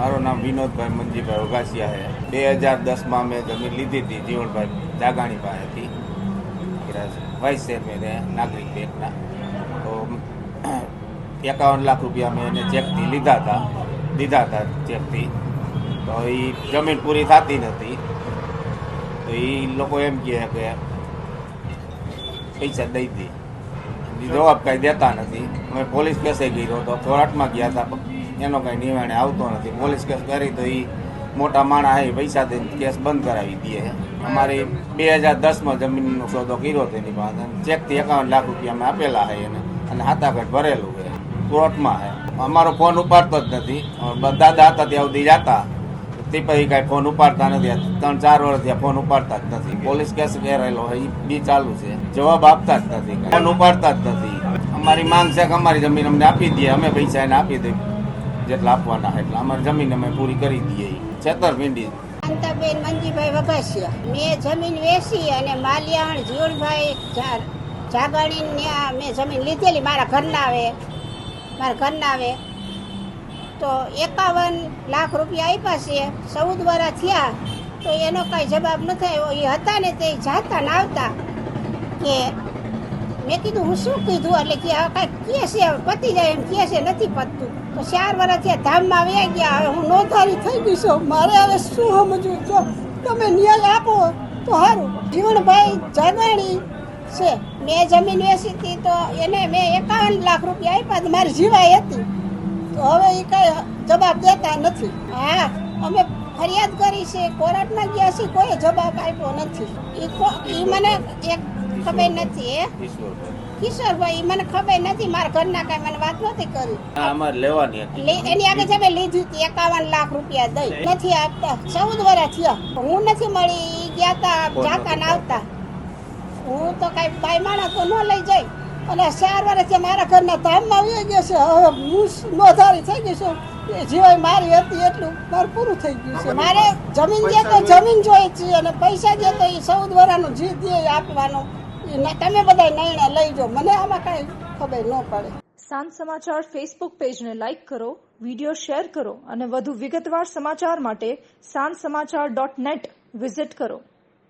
મારું નામ વિનોદભાઈ મંજીભાઈ ઓગાસિયા છે. બે હજાર દસમાં મેં જમીન લીધી હતી, જીવણભાઈ જાગાણી પાસેથી. વાઇસ ચેરમેન છે, નાગરિક બેંકના. તો એકાવન લાખ રૂપિયા મેં એને ચેકથી લીધા હતા, દીધા હતા ચેકથી. તો એ જમીન પૂરી થતી નથી. તો એ લોકો એમ કહે કે પૈસા દઈ દે. જવાબ કાંઈ દેતા નથી. અમે પોલીસ કેસે ગયો તો કોર્ટમાં ગયા હતા. પણ એનો કાંઈ નિવાણે આવતો નથી. પોલીસ કેસ કરી તો એ મોટા માણા એ પૈસા દઈને કેસ બંધ કરાવી દે અમારે બે હજાર દસમાં જમીનનો સોદો કર્યો હતો એની પાસે ચેકથી એકાવન લાખ રૂપિયા અમે આપેલા છે એને અને હાથાઘટ ભરેલું છે કોર્ટમાં છે અમારો ફોન ઉપાડતો જ નથી. દાદા હતા ત્યાં સુધી જતા. તે પછી કાંઈ ફોન ઉપાડતા નથી. ત્રણ, ચાર વર્ષ ત્યાં ફોન ઉપાડતા જ નથી. પોલીસ કેસ કરેલો એ બી ચાલુ છે. જવાબ આપતા જ નથી. ફોન ઉપાડતા જ નથી. અમારી માંગ છે કે અમારી જમીન અમને આપી દઈએ અમે પૈસા એને આપી દઈએ. જેટલા આપવાના એટલા અમારી જમીન અમે પૂરી કરી દઈએ. છેતરપિંડી શાંતાબેન, મંજીભાઈ વઘાસિયા મેં જમીન વેચી અને માલિયાણ, જીવણભાઈ જાગણી મેં જમીન લીધેલી મારા ઘરના આવે. મારા ઘરના આવે. તો એકાવન લાખ રૂપિયા આપ્યા છે. ચૌદ વર્ષ થયા. તો એનો કાંઈ જવાબ ન આવ્યો એ હતા ને તે જાતા ને આવતા. કે મેં કીધું, હું શું કીધું? એટલે કે, આ કાંઈ કે છે પતી જાય એમ કે છે, નથી પતતું. તો ચાર વર્ષ ત્યાં ધામમાં વ્યા ગયા, હવે હું નોંધારી થઈ ગઈ છું, મારે હવે શું સમજવું? જો તમે ન્યાય આપો, તો સારું જીવણભાઈ જાગાણી છે, મેં જમીન વેચી હતી, તો એને મેં એકાવન લાખ રૂપિયા આપ્યા તો મારી જીવાય હતી. તો હવે એ કાંઈ જવાબ દેતા નથી. હા, અમે ફરિયાદ કરી છે, કોર્ટમાં ગયા છીએ, કોઈ જવાબ આપ્યો નથી. એ મને એક ખબર નથી હે? કિશોરભાઈ મને ખબર નથી મારા ઘરના કઈ મને વાત નથી કરી. અમારે લેવાની હતી. એની આગળ તમે લીધી હતી એકાવન લાખ રૂપિયા દઈ. નથી આપતા. ચૌદ વર્ષ થયા. હું નથી મળી ગયા તા જાતા ના આવતા. હું તો કઈ બાઈ માણસ તો ન લઈ જઈ અને ચાર વર્ષથી મારા ઘરના ધામમાં આવી ગયો છે. હવે હું નોધારી થઈ ગઈ છું. એ જીવાય મારી હતી એટલું. મારું પૂરું થઈ ગયું છે. મારે જમીન જે તો જમીન જોઈએ છે અને પૈસા જે તો એ ચૌદ વર્ષનું જે દે એ આપવાનો તમે બધા નિર્ણય લઈ જાઓ. મને આમાં કાંઈ ખબર ન પડે. સાંજ સમાચાર ફેસબુક પેજને લાઇક કરો વીડિયો શેર કરો અને વધુ વિગતવાર સમાચાર માટે સાંજ સમાચાર ડોટ નેટ વિઝિટ કરો.